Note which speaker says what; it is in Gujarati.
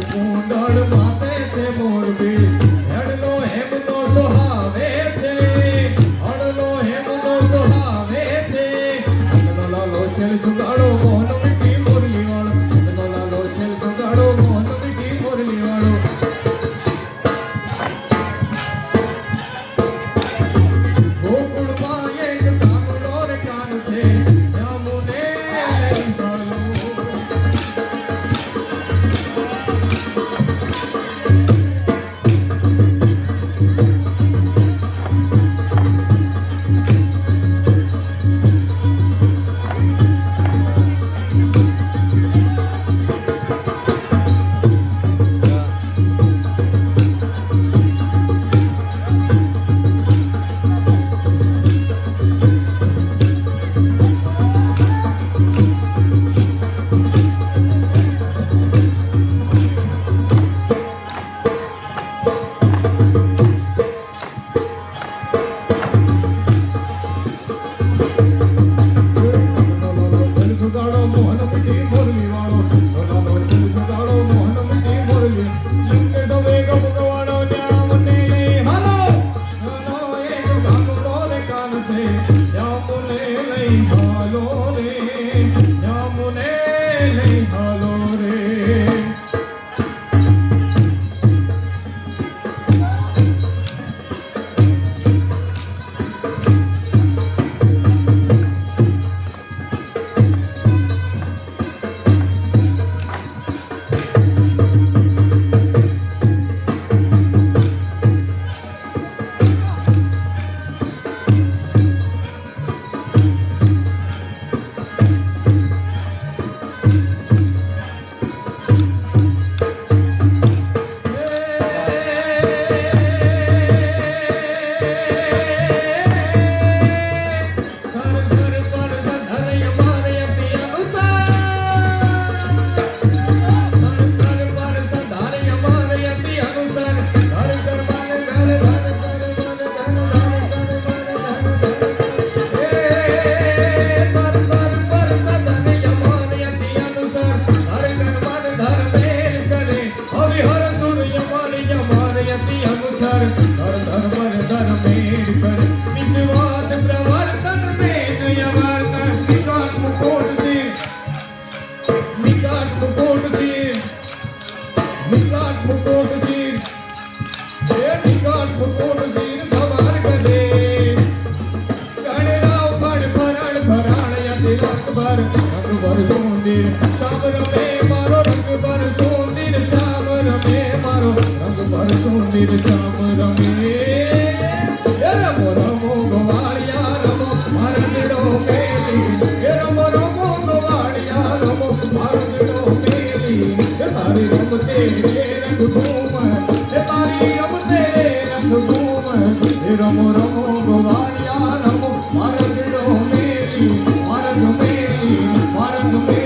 Speaker 1: કુંડળ માતે છે મોરબી. હેડલો હેમનો સોહાવે છે. હડલો હેમનો સોહાવે છે. લાલો છે Lord. રમો રમો ગવાળિયા રમો મારા મેળો કે